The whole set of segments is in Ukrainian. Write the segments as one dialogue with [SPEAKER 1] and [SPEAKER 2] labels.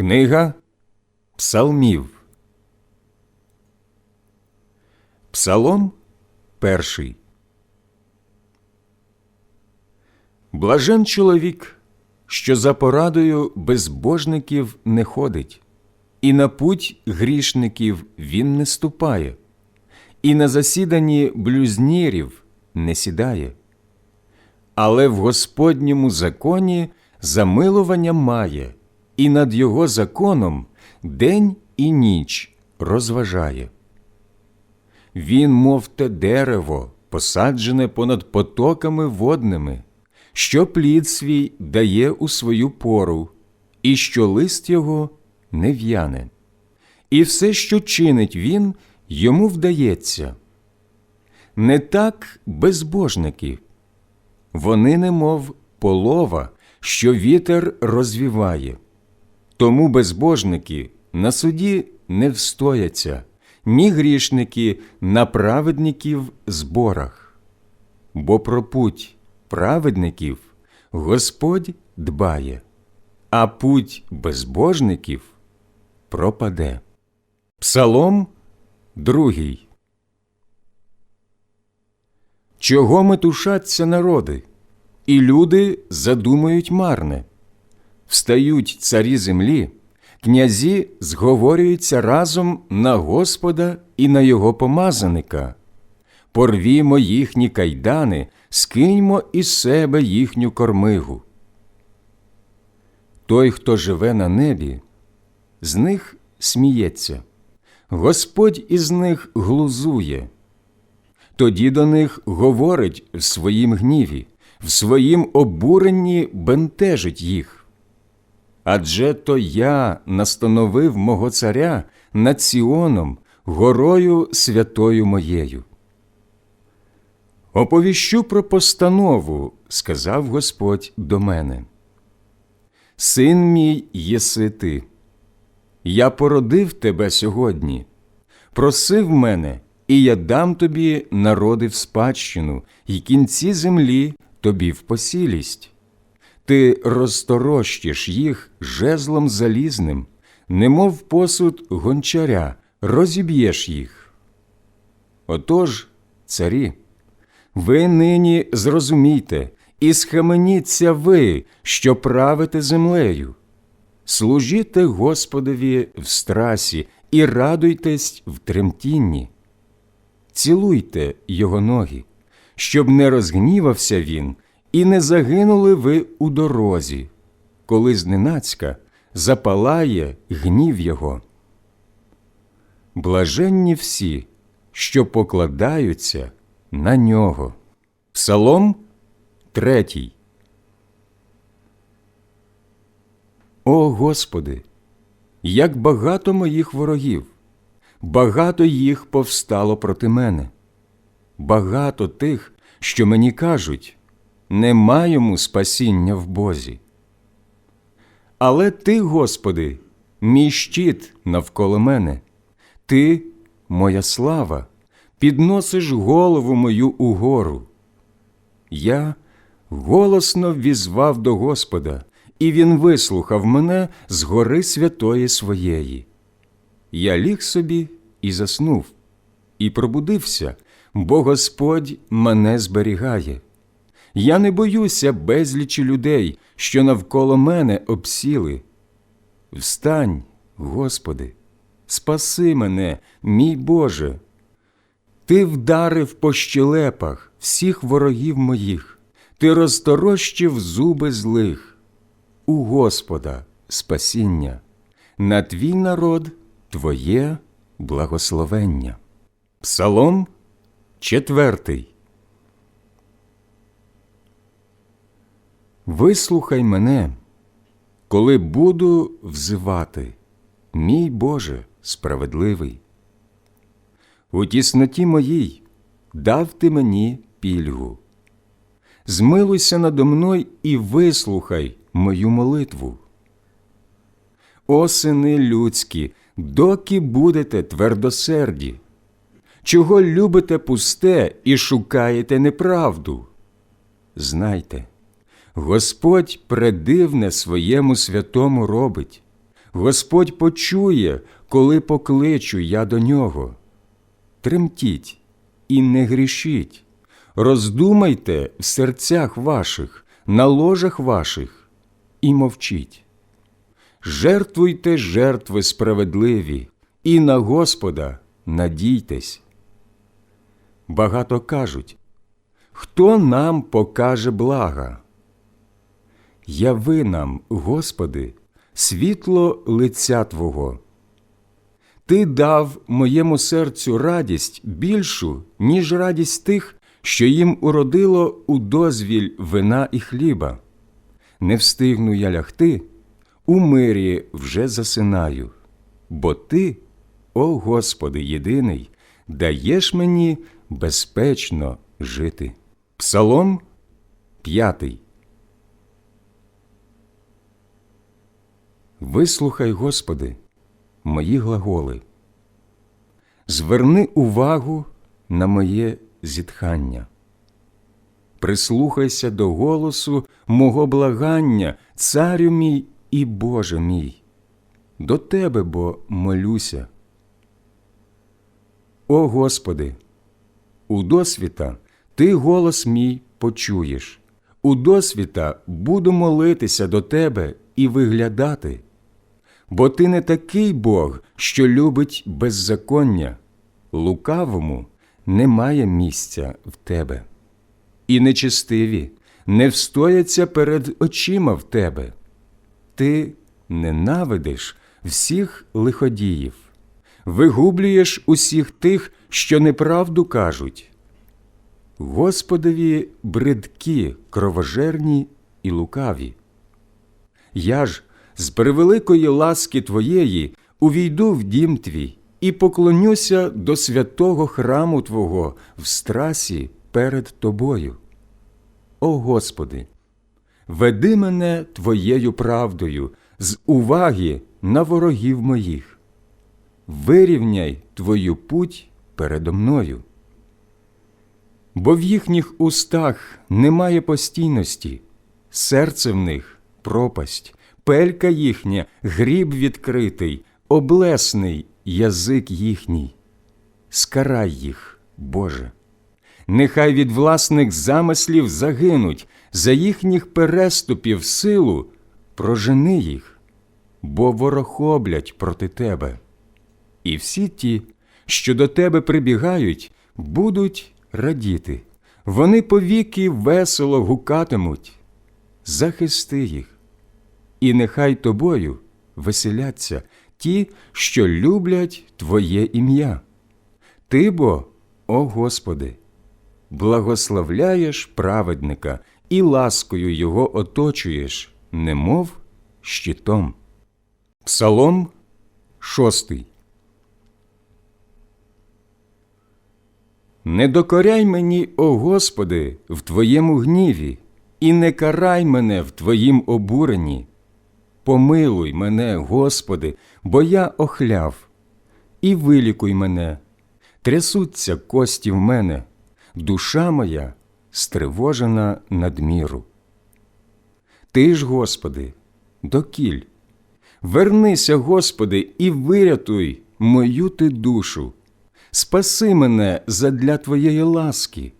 [SPEAKER 1] Книга Псалмів. Псалом перший. Блажен чоловік, що за порадою безбожників не ходить, і на путь грішників він не ступає, і на засіданні блюзнірів не сідає. Але в Господньому законі замилування має, і над його законом день і ніч розважає. Він, мов те дерево, посаджене понад потоками водними, що плід свій дає у свою пору, і що лист його не в'яне. І все, що чинить він, йому вдається. Не так безбожники. Вони немов полова, що вітер розвіває. Тому безбожники на суді не встояться, ні грішники на праведників зборах. Бо про путь праведників Господь дбає, а путь безбожників пропаде. Псалом другий. Чого метушаться народи, і люди задумають марне. Встають царі землі, князі зговорюються разом на Господа і на його помазаника. Порвімо їхні кайдани, скиньмо із себе їхню кормигу. Той, хто живе на небі, з них сміється, Господь із них глузує. Тоді до них говорить в своїм гніві, в своїм обуренні бентежить їх. Адже то я настановив мого царя над Сіоном, горою святою моєю. Оповіщу про постанову, сказав Господь до мене. Син мій єси ти. Я породив тебе сьогодні, просив мене, і я дам тобі народи в спадщину, і кінці землі тобі в посілість. Ти розторощиш їх жезлом залізним, немов посуд гончаря, розіб'єш їх. Отож, царі, ви нині зрозумійте і схаменіться ви, що правите землею. Служіте Господові в страсі і радуйтесь в тремтінні. Цілуйте його ноги, щоб не розгнівався він і не загинули ви у дорозі, коли зненацька запалає гнів його. Блаженні всі, що покладаються на нього. Псалом третій. О Господи, як багато моїх ворогів, багато їх повстало проти мене, багато тих, що мені кажуть нема йому спасіння в Бозі. Але Ти, Господи, мій щит навколо мене, Ти, моя слава, підносиш голову мою угору. Я голосно візвав до Господа, і Він вислухав мене з гори святої своєї. Я ліг собі і заснув, і пробудився, бо Господь мене зберігає. Я не боюся безлічі людей, що навколо мене обсіли. Встань, Господи, спаси мене, мій Боже. Ти вдарив по щелепах всіх ворогів моїх, ти розторощив зуби злих. У Господа спасіння, на твій народ Твоє благословення. Псалом четвертий. Вислухай мене, коли буду взивати, мій Боже справедливий. У тісноті моїй дав ти мені пільгу. Змилуйся надо мною і вислухай мою молитву. О сини людські, доки будете твердосерді, чого любите пусте і шукаєте неправду? Знайте, Господь предивне своєму святому робить, Господь почує, коли покличу я до нього. Тремтіть і не грішіть, роздумайте в серцях ваших, на ложах ваших і мовчіть. Жертвуйте жертви справедливі, і на Господа надійтесь. Багато кажуть, хто нам покаже блага? Яви нам, Господи, світло лиця Твого. Ти дав моєму серцю радість більшу, ніж радість тих, що їм уродило у дозвіль вина і хліба. Не встигну я лягти, у мирі вже засинаю, бо Ти, о Господи, єдиний, даєш мені безпечно жити. Псалом п'ятий. Вислухай, Господи, мої глаголи. Зверни увагу на моє зітхання. Прислухайся до голосу мого благання, царю мій і Боже мій. До Тебе бо молюся. О Господи, у досвіта Ти голос мій почуєш, у досвіта буду молитися до Тебе і виглядати. Бо ти не такий Бог, що любить беззаконня, лукавому немає місця в тебе. І нечестиві не встояться перед очима в тебе. Ти ненавидиш всіх лиходіїв, вигублюєш усіх тих, що неправду кажуть. Господові бридкі, кровожерні і лукаві. Я ж з превеликої ласки Твоєї увійду в дім Твій і поклонюся до святого храму Твого в страсі перед Тобою. О Господи, веди мене Твоєю правдою з уваги на ворогів моїх, вирівняй Твою путь передо мною. Бо в їхніх устах немає постійності, серце в них пропасть пелька їхня, гріб відкритий, облесний язик їхній. Скарай їх, Боже. Нехай від власних замислів загинуть, за їхніх переступів силу прожени їх, бо ворохоблять проти тебе. І всі ті, що до тебе прибігають, будуть радіти. Вони повіки весело гукатимуть. Захисти їх і нехай тобою веселяться ті, що люблять Твоє ім'я. Ти бо, о Господи, благословляєш праведника і ласкою його оточуєш, немов щитом. Псалом шостий. Не докоряй мені, о Господи, в Твоєму гніві, і не карай мене в Твоїм обуренні. Помилуй мене, Господи, бо я охляв, і вилікуй мене, трясуться кості в мене, душа моя стривожена надміру. Ти ж, Господи, докіль, вернися, Господи, і вирятуй мою ти душу, спаси мене задля Твоєї ласки,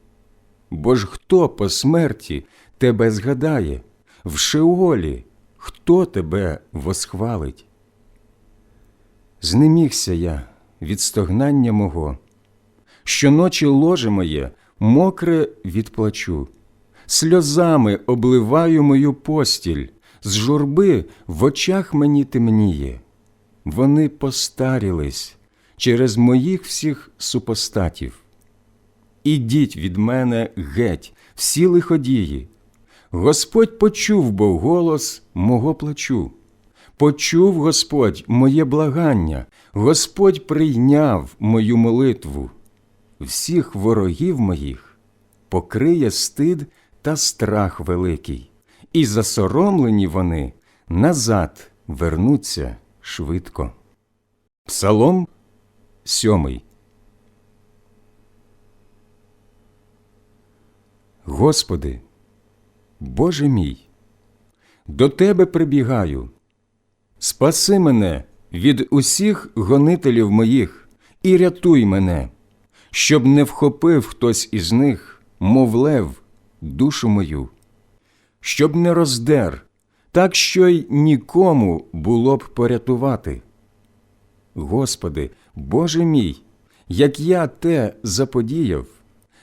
[SPEAKER 1] бо ж хто по смерті тебе згадає, в Шеолі хто тебе восхвалить? Знемігся я від стогнання мого, щоночі ложе моє мокре відплачу, сльозами обливаю мою постіль, з журби в очах мені темніє. Вони постарілись через моїх всіх супостатів. Ідіть від мене геть, всі лиходії. Господь почув бо голос мого плачу, почув Господь моє благання, Господь прийняв мою молитву, всіх ворогів моїх покриє стид та страх великий, і засоромлені вони назад вернуться швидко. Псалом сьомий. Господи, Боже мій, до Тебе прибігаю, Спаси мене від усіх гонителів моїх і рятуй мене, щоб не вхопив хтось із них, мов лев, душу мою, щоб не роздер, так що й нікому було б порятувати. Господи, Боже мій, як я те заподіяв,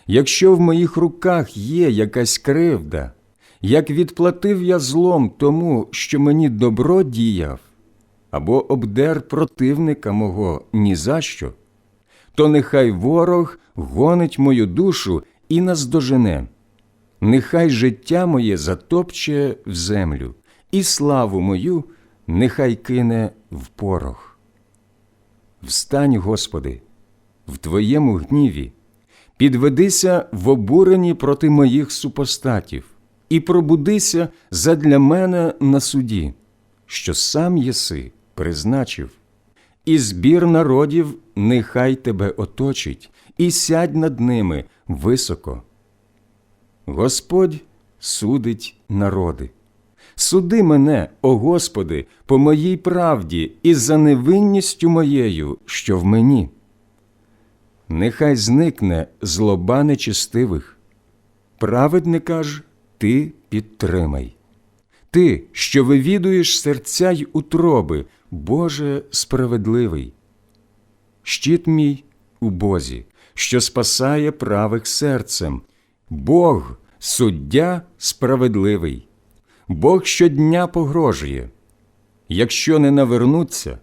[SPEAKER 1] якщо в моїх руках є якась кривда, як відплатив я злом тому, що мені добро діяв, або обдер противника мого ні за що, то нехай ворог гонить мою душу і наздожене, нехай життя моє затопче в землю, і славу мою нехай кине в порох. Встань, Господи, в Твоєму гніві, підведися в обуренні проти моїх супостатів, і пробудися задля мене на суді, що сам єси призначив, і збір народів нехай тебе оточить, і сядь над ними високо. Господь судить народи. Суди мене, о Господи, по моїй правді і за невинністю моєю, що в мені. Нехай зникне злоба нечистивих. Праведника ж ти підтримай. Ти, що вивідуєш серця й утроби, Боже справедливий. Щит мій у Бозі, що спасає правих серцем, Бог, суддя справедливий. Бог щодня погрожує. Якщо не навернуться,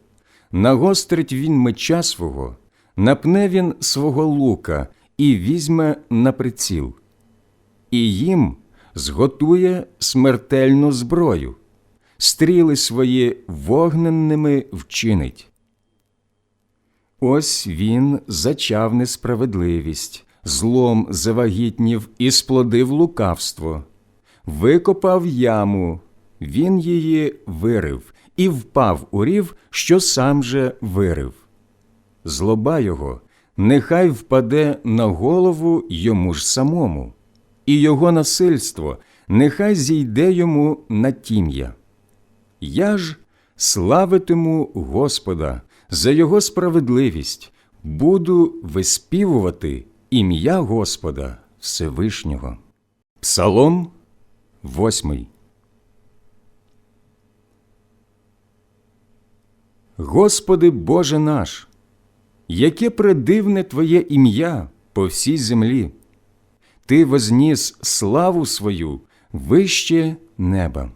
[SPEAKER 1] нагострить він меча свого, напне він свого лука і візьме на приціл, і їм зготує смертельну зброю, стріли свої вогненними вчинить. Ось він зачав несправедливість, злом завагітнів і сплодив лукавство викопав яму, він її вирив і впав у рів, що сам же вирив. Злоба його нехай впаде на голову йому ж самому, і його насильство нехай зійде йому на тім'я. Я ж славитиму Господа за його справедливість, буду виспівувати ім'я Господа Всевишнього. Псалом Восьмий. Господи Боже наш, яке предивне Твоє ім'я по всій землі, Ти возніс славу свою вище неба.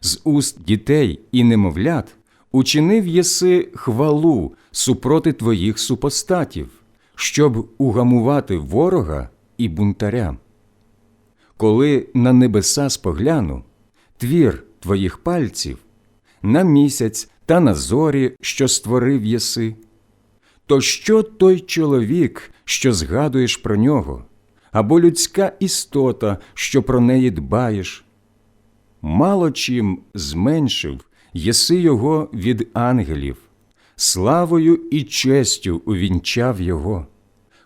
[SPEAKER 1] З уст дітей і немовлят учинив єси хвалу супроти Твоїх супостатів, щоб угамувати ворога і бунтаря коли на небеса спогляну, твір твоїх пальців, на місяць та на зорі, що створив єси, то що той чоловік, що згадуєш про нього, або людська істота, що про неї дбаєш? Мало чим зменшив єси його від ангелів, славою і честю увінчав його,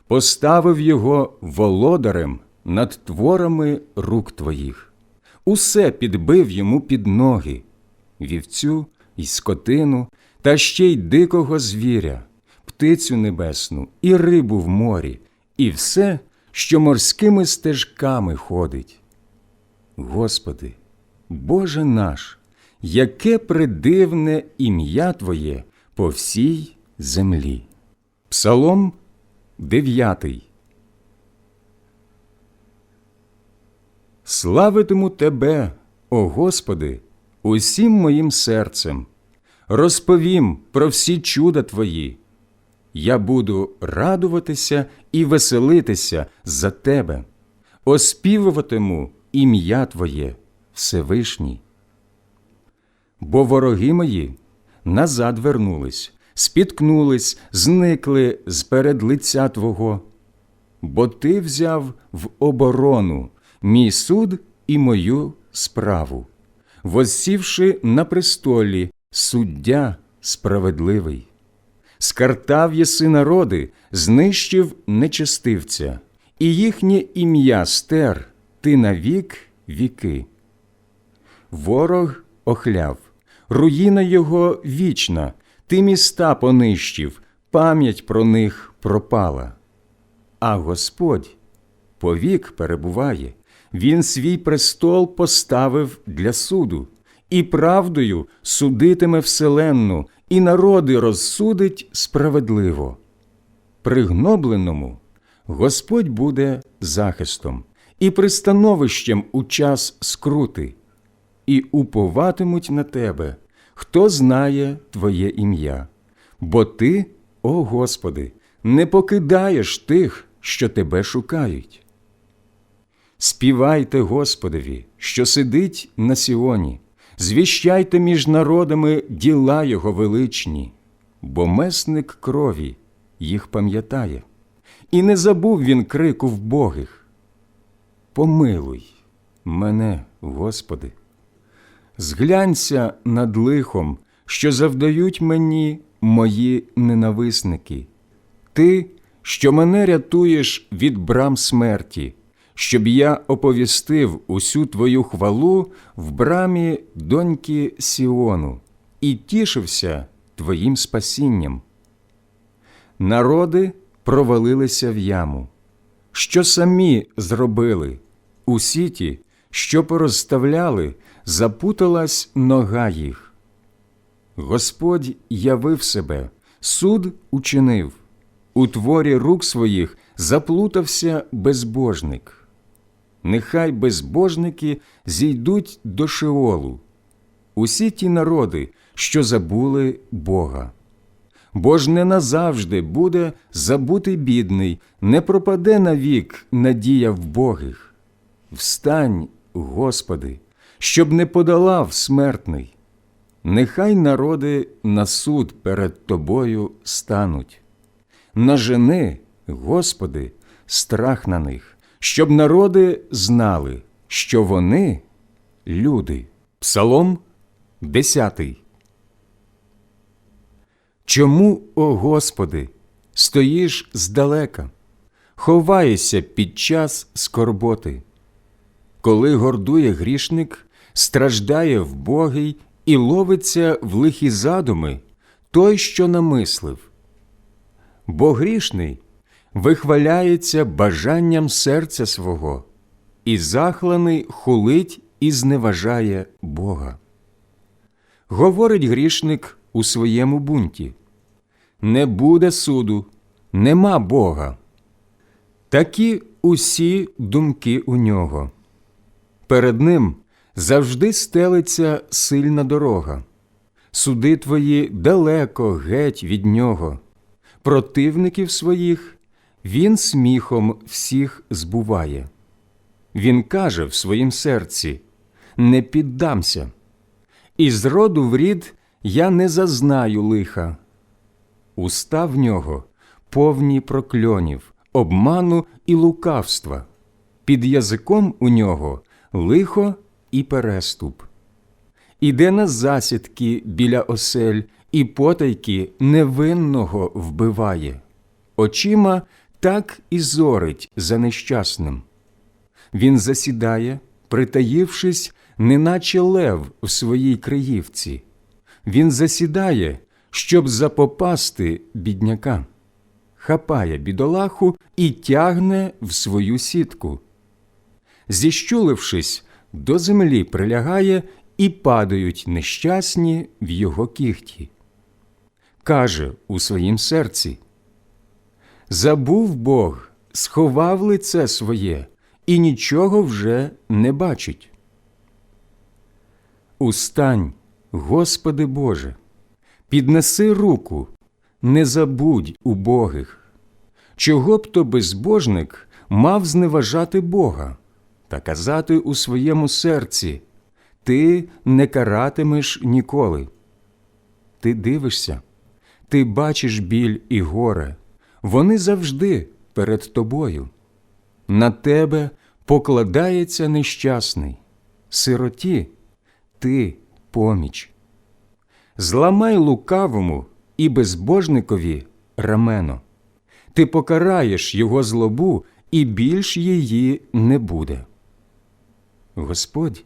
[SPEAKER 1] поставив його володарем над творами рук твоїх, усе підбив йому під ноги, вівцю і скотину, та ще й дикого звіря, птицю небесну і рибу в морі, і все, що морськими стежками ходить. Господи, Боже наш, яке придивне ім'я Твоє по всій землі. Псалом дев'ятий. Славитиму Тебе, о Господи, усім моїм серцем, розповім про всі чуда Твої. Я буду радуватися і веселитися за Тебе, оспівуватиму ім'я Твоє Всевишній. Бо вороги мої назад вернулись, спіткнулись, зникли з перед лиця Твого, бо Ти взяв в оборону мій суд і мою справу, воссівши на престолі суддя справедливий. Скартав єси народи, знищив нечестивця, і їхнє ім'я стер ти навік віки. Ворог охляв, руїна його вічна, ти міста понищив, пам'ять про них пропала. А Господь повік перебуває, Він свій престол поставив для суду, і правдою судитиме вселенну, і народи розсудить справедливо. Пригнобленому Господь буде захистом і пристановищем у час скрути, і уповатимуть на тебе, хто знає Твоє ім'я. Бо Ти, о Господи, не покидаєш тих, що Тебе шукають. Співайте Господові, що сидить на Сіоні, звіщайте між народами діла Його величні, бо месник крові їх пам'ятає, і не забув він крику вбогих. Помилуй мене, Господи, зглянься над лихом, що завдають мені мої ненависники, Ти, що мене рятуєш від брам смерті, щоб я оповістив усю Твою хвалу в брамі доньки Сіону і тішився Твоїм спасінням. Народи провалилися в яму, що самі зробили, у сіті, що порозставляли, запуталась нога їх. Господь явив себе, суд учинив, у творі рук своїх заплутався безбожник. Нехай безбожники зійдуть до Шеолу, усі ті народи, що забули Бога. Бо ж не назавжди буде забутий бідний, не пропаде навік надія богих. Встань, Господи, щоб не подолав смертний. Нехай народи на суд перед Тобою стануть. Нажени, Господи, страх на них, щоб народи знали, що вони люди. Псалом 10 Чому, о Господи, стоїш здалека, ховаєшся під час скорботи? Коли гордує грішник, страждає вбогий і ловиться в лихі задуми той, що намислив. Бо грішний вихваляється бажанням серця свого, і захланий хулить і зневажає Бога. Говорить грішник у своєму бунті не буде суду, нема Бога. Такі усі думки у нього. Перед ним завжди стелиться сильна дорога. Суди твої далеко геть від нього. Противників своїх він сміхом всіх збуває. Він каже в своїм серці не піддамся, і з роду в рід я не зазнаю лиха. Уста в нього повні прокльонів, обману і лукавства, під язиком у нього лихо і переступ. Іде на засідки біля осель і потайки невинного вбиває, очима так і зорить за нещасним. Він засідає, притаївшись, неначе лев в своїй криївці. Він засідає, щоб запопасти бідняка, хапає бідолаху і тягне в свою сітку. Зіщулившись, до землі прилягає і падають нещасні в його кіхті. Каже у своїм серці Забув Бог, сховав лице своє і нічого вже не бачить. Устань, Господи Боже, піднеси руку, не забудь убогих. Чого б то безбожник мав зневажати Бога та казати у своєму серці Ти не каратимеш ніколи. Ти дивишся, ти бачиш біль і горе, вони завжди перед тобою. На тебе покладається нещасний, сироті ти поміч. Зламай лукавому і безбожникові рамено. Ти покараєш його злобу, і більш її не буде. Господь,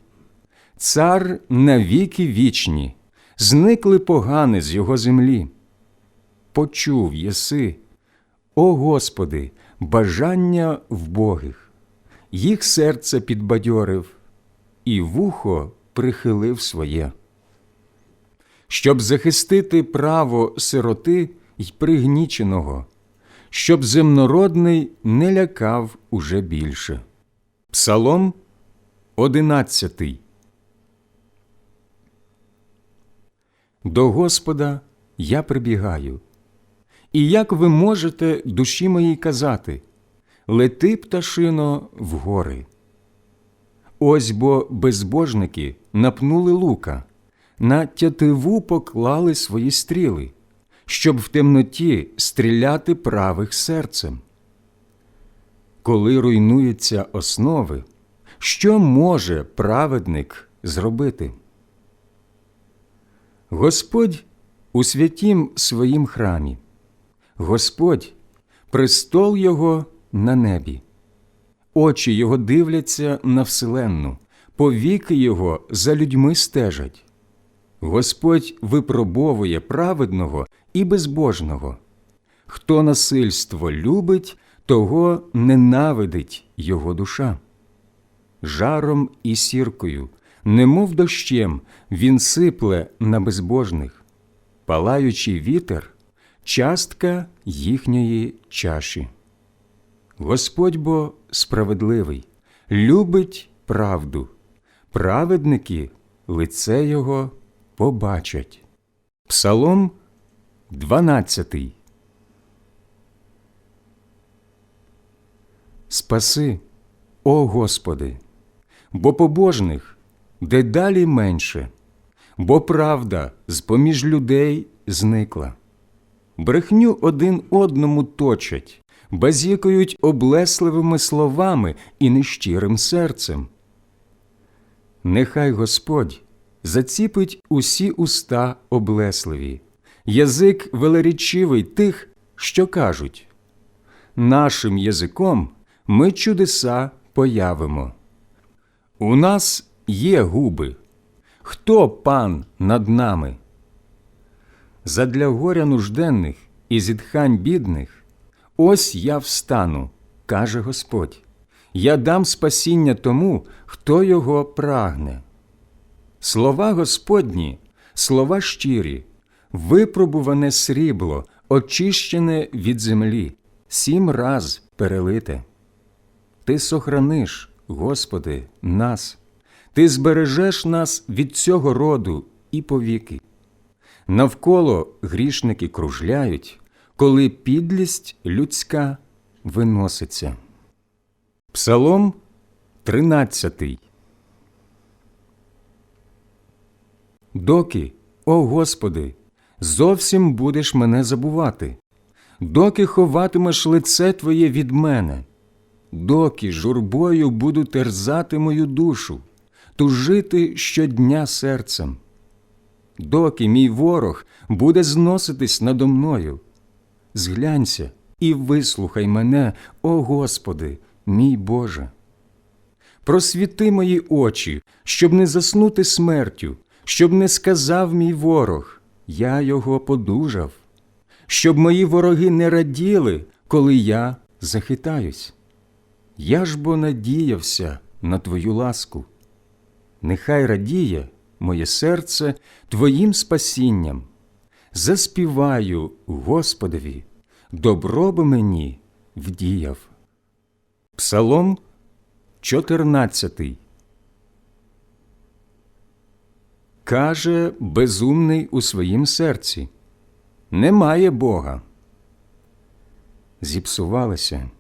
[SPEAKER 1] цар навіки вічні, зникли погани з його землі. Почув єси, о Господи, бажання вбогих, їх серце підбадьорив, і вухо прихилив своє. Щоб захистити право сироти й пригніченого, щоб земнородний не лякав уже більше. Псалом одинадцятий. До Господа я прибігаю. І як ви можете душі моїй казати Лети, пташино, в гори. Ось бо безбожники напнули лука, на тятиву поклали свої стріли, щоб в темноті стріляти правих серцем. Коли руйнуються основи, що може праведник зробити? Господь у святім своїм храмі, Господь престол Його на небі, очі Його дивляться на вселенну, повіки Його за людьми стежать. Господь випробовує праведного і безбожного. Хто насильство любить, того ненавидить його душа. Жаром і сіркою, немов дощем, він сипле на безбожних, палаючий вітер частка їхньої чаші. Господь бо справедливий, любить правду, праведники лице Його побачать. Псалом 12 Спаси, о Господи, бо побожних дедалі менше, бо правда з поміж людей зникла. Брехню один одному точать, базікають облесливими словами і нещирим серцем. Нехай Господь заціпить усі уста облесливі, язик велерічивий тих, що кажуть нашим язиком ми чудеса появимо. У нас є губи. Хто пан над нами? Задля горя нужденних і зітхань бідних, ось я встану, каже Господь. Я дам спасіння тому, хто його прагне. Слова Господні, слова щирі, випробуване срібло, очищене від землі, сім раз перелите. Ти сохраниш, Господи, нас, Ти збережеш нас від цього роду і повіки. Навколо грішники кружляють, коли підлість людська виноситься. Псалом 13 Доки, о Господи, зовсім будеш мене забувати, доки ховатимеш лице Твоє від мене, доки журбою буду терзати мою душу, тужити щодня серцем, доки мій ворог буде зноситись надо мною. Зглянься і вислухай мене, о Господи, мій Боже. Просвіти мої очі, щоб не заснути смертю, щоб не сказав мій ворог, я його подужав, щоб мої вороги не раділи, коли я захитаюсь. Я ж бо надіявся на Твою ласку. Нехай радіє моє серце Твоїм спасінням. Заспіваю Господові, добро би мені вдіяв. Псалом 14 Каже безумний у своїм серці Немає Бога. Зіпсувалися,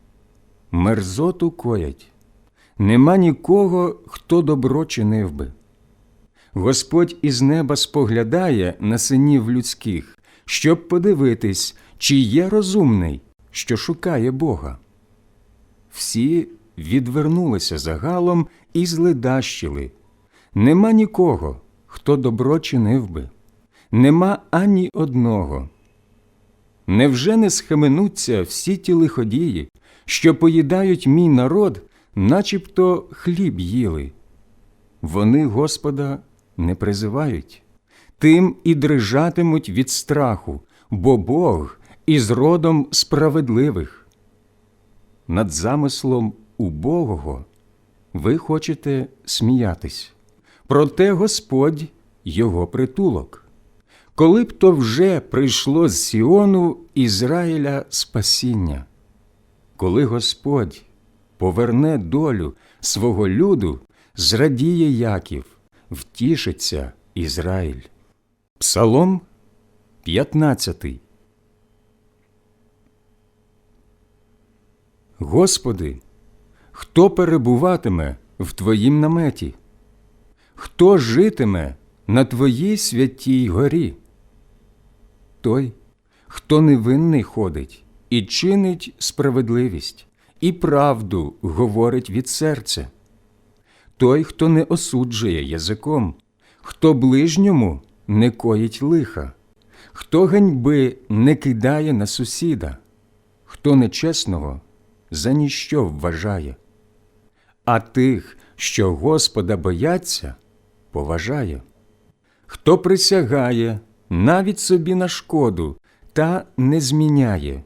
[SPEAKER 1] мерзоту коять, нема нікого, хто добро чинив би. Господь із неба споглядає на синів людських, щоб подивитись, чи є розумний, що шукає Бога. Всі відвернулися загалом і зледащили. Нема нікого, хто добро чинив би, нема ані одного. Невже не схаменуться всі ті лиходії, що поїдають мій народ, начебто хліб їли? Вони Господа не призивають, тим і дрижатимуть від страху, бо Бог із родом справедливих. Над замислом убогого ви хочете сміятись, проте Господь його притулок. Коли б то вже прийшло з Сіону Ізраїля спасіння, коли Господь поверне долю свого люду, зрадіє Яків, втішиться Ізраїль. Псалом 15 Господи, хто перебуватиме в Твоїм наметі? Хто житиме на Твоїй святій горі? Той, хто невинний ходить і чинить справедливість, і правду говорить від серця. Той, хто не осуджує язиком, хто ближньому не коїть лиха, хто ганьби не кидає на сусіда, хто нечесного за ніщо вважає, а тих, що Господа бояться, поважає. Хто присягає навіть собі на шкоду та не зміняє,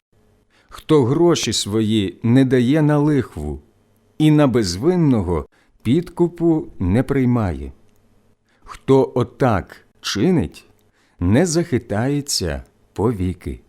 [SPEAKER 1] хто гроші свої не дає на лихву і на безвинного підкупу не приймає, хто отак чинить, не захитається повіки.